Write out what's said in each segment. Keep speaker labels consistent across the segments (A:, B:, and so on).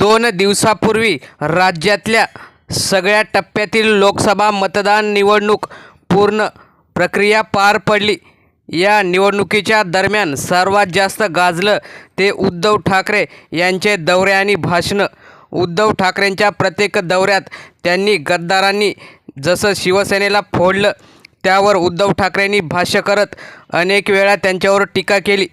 A: दोन दिवसापूर्वी राज्यातल्या सगळ्या टप्प्यातील लोकसभा मतदान निवडणूक पूर्ण प्रक्रिया पार पडली. या निवडणुकीच्या दरम्यान सर्वात जास्त गाजलं ते उद्धव ठाकरे यांचे दौरे आणि भाषणं. उद्धव ठाकरेंच्या प्रत्येक दौऱ्यात त्यांनी गद्दारांनी जसं शिवसेनेला फोडलं त्यावर उद्धव ठाकरेंनी भाष्य करत अनेक वेळा त्यांच्यावर टीका केली.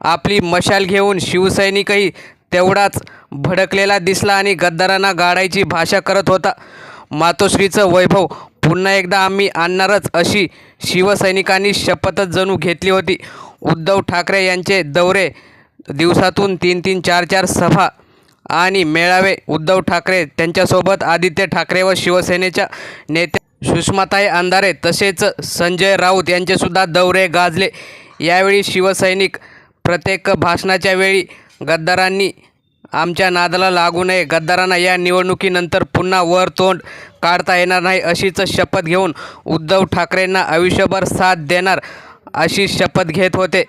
A: आपली मशाल घेऊन शिवसैनिकही तेवढाच भडकलेला दिसला आणि गद्दारांना गाडायची भाषा करत होता. मातोश्रीचं वैभव पुन्हा एकदा आम्ही आणणारच अशी शिवसैनिकांनी शपथच जणू घेतली होती. उद्धव ठाकरे यांचे दौरे दिवसातून तीन तीन चार चार सभा आणि मेळावे उद्धव ठाकरे त्यांच्यासोबत आदित्य ठाकरे व शिवसेनेच्या नेत्या सुषमाताई अंधारे तसेच संजय राऊत यांचेसुद्धा दौरे गाजले. यावेळी शिवसैनिक प्रत्येक भाषणाच्या वेळी गद्दारांनी आमच्या नादाला लागू नये. गद्दारांना या निवडणुकीनंतर पुन्हा वर तोंड काढता येणार नाही अशीच शपथ घेऊन उद्धव ठाकरेंना आयुष्यभर साथ देणार अशी शपथ घेत होते.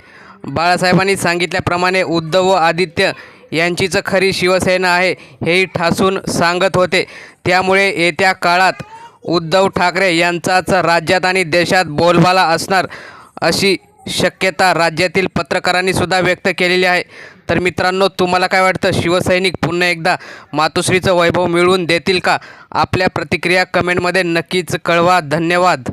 A: बाळासाहेबांनी सांगितल्याप्रमाणे उद्धव व आदित्य यांचीच खरी शिवसेना आहे हेही ठासून सांगत होते. त्यामुळे येत्या काळात उद्धव ठाकरे यांचाच राज्यात आणि देशात बोलबाला असणार अशी शक्यता राज्यातील पत्रकारांनी सुद्धा व्यक्त केलेली आहे. तर मित्रांनो तुम्हाला काय वाटतं? शिवसैनिक पुन्हा एकदा मातोश्रीचं वैभव मिळवून देतील का? आपल्या प्रतिक्रिया कमेंटमध्ये नक्कीच कळवा. धन्यवाद.